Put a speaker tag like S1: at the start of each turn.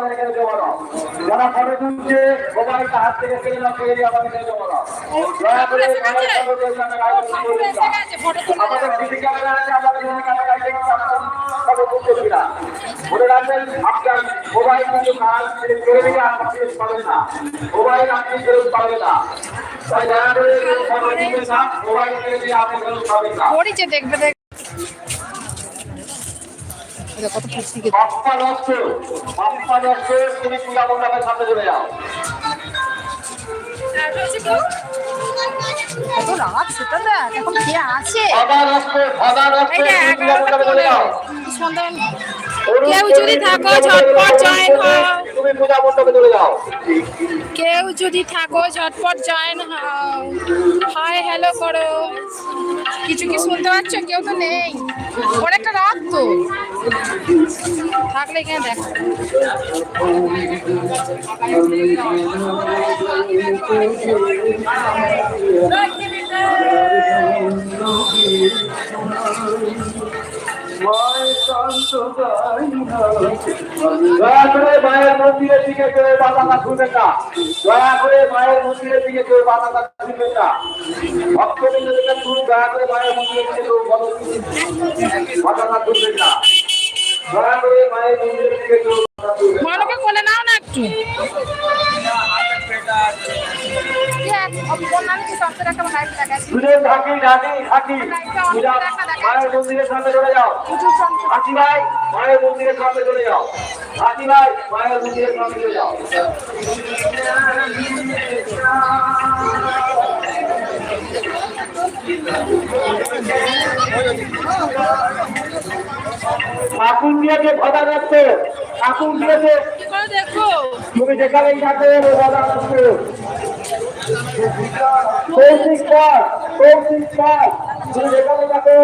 S1: আমাদের এখানে যারা ফটো তুলছে মোবাইলটা হাত থেকে দাও ফেলে দিয়ে আমাদের না।
S2: এই কত ফুচকি খেতে
S1: পাপ্পা নষ্ট! পাপ্পা নষ্ট! তুমি পূজা মণ্ডপের সামনে চলে যাও।
S2: কত রাত সেটা দেখ এখন কে আছে?
S1: সাদা নষ্ট! সাদা নষ্ট!
S2: এই যে
S1: তুমি পূজা
S2: এগারোটা
S1: মণ্ডপে চলে যাও।
S2: পনেরো কেউ যদি থাকো ঝটপট জয়েন। হও।
S1: তুমি পূজা মণ্ডপে চলে যাও।
S2: কেউ যদি থাকো ঝটপট জয়েন হও। হাই হ্যালো করো। কিছু কি শুনতে পাচ্ছ? কেউ তো নেই। অনেকটা রাত তো। থাকলে এখানে দেখ।
S1: দয়া করে মায়ের মন্দিরের দিকে কেউ বাধাটা শুনবেন না। দয়া করে মায়ের মন্দিরের দিকে কেউ বাধাটা শুনবেন না। ভক্তবৃন্দদের শুন দয়া করে মায়ের মন্দিরের দিকে কেউ বাধাটা শুনবেন না। দয়া করে মায়ের মন্দিরের দিকে কেউ।
S2: মনকে কোলে নাও না একটু।
S1: দুজন থাকি থাকি। মায়ের মন্দিরের সামনে চলে যাও। হাসি ভাই মায়ের মন্দিরের সামনে চলে যাও। হাসি ভাই মায়ের মন্দিরের সামনে চলে যাও। আগুন দিয়ে ভদা যাচ্ছে আগুন দিয়ে
S2: কি করে দেখো?
S1: তুমি যেখানেই থাকো ভদা যাচ্ছে কৌশিক পাল কৌশিক পাল তুমি যেখানে থাকো।